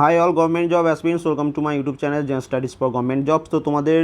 Hi all government job aspirants welcome to my YouTube channel Zen studies for government jobs তো তোমাদের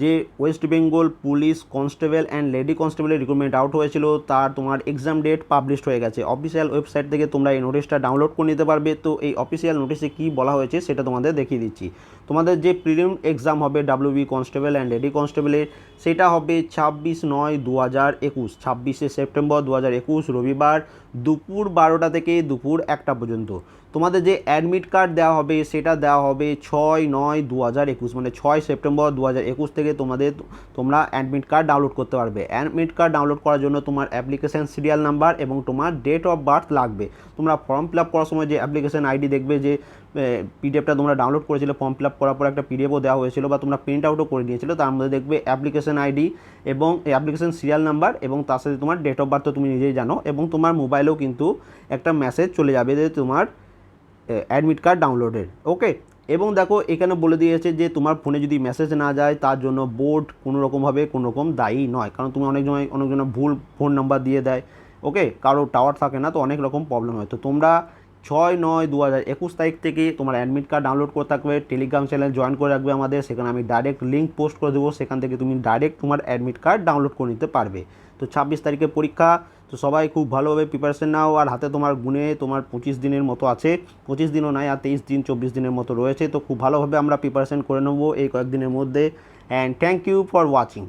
যে West Bengal police constable and lady কনস্টেবলের recruitment out হয়েছিল, তার তোমার exam date published হয়ে গেছে। অফিসিয়াল ওয়েবসাইট থেকে তোমরা এই নোটিশটা ডাউনলোড করে নিতে পারবে। তো এই অফিসিয়াল নোটিশে কী বলা হয়েছে, সেটা তোমাদের দেখিয়ে দিচ্ছি। তোমাদের যে প্রিলিম এক্সাম হবে ডাব্লিউবি কনস্টেবল অ্যান্ড লেডি কনস্টেবলের সেটা হবে ছাব্বিশ নয় দু হাজার একুশ। ছাব্বিশে সেপ্টেম্বর দু হাজার একুশ, রবিবার দুপুর বারোটা থেকে দুপুর একটা পর্যন্ত। তোমাদের যে অ্যাডমিট কার্ড দেওয়া হবে, সেটা দেওয়া হবে ছয় নয় দু হাজার একুশ মানে ছয় সেপ্টেম্বর দু হাজার একুশ থেকে তোমাদের তোমরা অ্যাডমিট কার্ড ডাউনলোড করতে পারবে। অ্যাডমিট কার্ড ডাউনলোড করার জন্য তোমার অ্যাপ্লিকেশান সিরিয়াল নাম্বার এবং তোমার ডেট অফ বার্থ লাগবে। তোমরা ফর্ম ফিল আপ করার সময় যে অ্যাপ্লিকেশান আইডি দেখবে যে পিডিএফটা তোমরা ডাউনলোড করেছিলে ফর্ম ফিল আপ করার পর একটা পিডিএফও দেওয়া হয়েছিল বা তোমরা প্রিন্ট আউটও করে নিয়েছিল তার মধ্যে দেখবে অ্যাপ্লিকেশান আইডি এবং অ্যাপ্লিকেশান সিরিয়াল নাম্বার এবং তার সাথে তোমার ডেট অফ বার্থ তো তুমি নিজেই জানো এবং তোমার মোবাইলেও কিন্তু একটা মেসেজ চলে যাবে যে তোমার অ্যাডমিট কার্ড ডাউনলোডের ওকে এবং দেখো, এখানে বলে দিয়েছে যে তোমার ফোনে যদি মেসেজ না যায়, তার জন্য বোর্ড কোনো রকমভাবে কোনো রকম দায়ী নয়। কারণ তুমি অনেক সময় অনেকজন ভুল ফোন নাম্বার দিয়ে দেয় ওকে কারও টাওয়ার থাকে না, তো অনেক রকম প্রবলেম হয়। তো তোমরা ছয় নয় দু হাজার একুশ তারিখ থেকে তোমার অ্যাডমিট কার্ড ডাউনলোড করে থাকবে টেলিগ্রাম চ্যানেল জয়েন করে রাখবে আমাদের, সেখানে আমি ডাইরেক্ট লিঙ্ক পোস্ট করে দেবো, সেখান থেকে তুমি ডাইরেক্ট তোমার অ্যাডমিট কার্ড ডাউনলোড করে নিতে পারবে। তো ছাব্বিশ তারিখে পরীক্ষা তো সবাই খুব ভালোভাবে প্রিপারেশন নাও। আর হাতে তোমার গুনে তোমার পঁচিশ দিনের মতো আছে। পঁচিশ দিনও নাই, আর তেইশ দিন, চব্বিশ দিনের মতো রয়েছে। তো খুব ভালোভাবে আমরা প্রিপারেশন করে নেব এই কয়েকদিনের মধ্যে। And thank you for watching